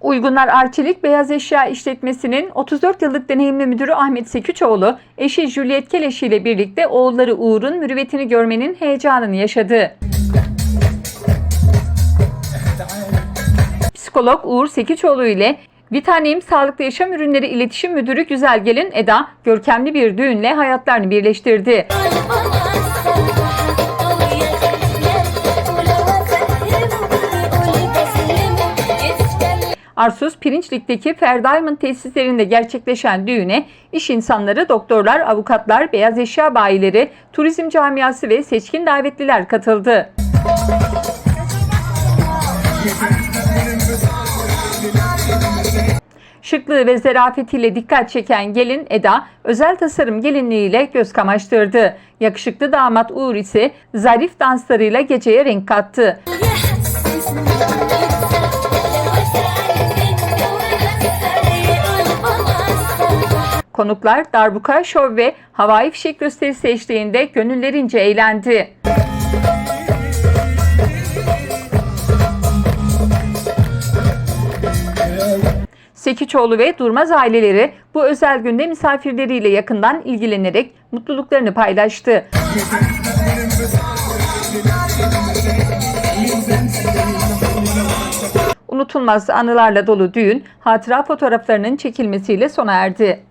Uygunlar Arçelik Beyaz Eşya İşletmesi'nin 34 yıllık deneyimli müdürü Ahmet Seküçoğlu, eşi Juliet Keleşi ile birlikte oğulları Uğur'un mürüvvetini görmenin heyecanını yaşadı. Psikolog Uğur Sekiçoğlu ile Vitanim Sağlıklı Yaşam Ürünleri İletişim Müdürü Güzel Gelin Eda, görkemli bir düğünle hayatlarını birleştirdi. Arsuz Pirinçlik'teki Ferdiamond tesislerinde gerçekleşen düğüne iş insanları, doktorlar, avukatlar, beyaz eşya bayileri, turizm camiası ve seçkin davetliler katıldı. Şıklığı ve zarafetiyle dikkat çeken gelin Eda, özel tasarım gelinliğiyle göz kamaştırdı. Yakışıklı damat Uğur ise zarif danslarıyla geceye renk kattı. Konuklar darbuka, şov ve havai fişek gösterisi eşliğinde gönüllerince eğlendi. Sekiçoğlu ve Durmaz aileleri bu özel günde misafirleriyle yakından ilgilenerek mutluluklarını paylaştı. Unutulmaz anılarla dolu düğün, hatıra fotoğraflarının çekilmesiyle sona erdi.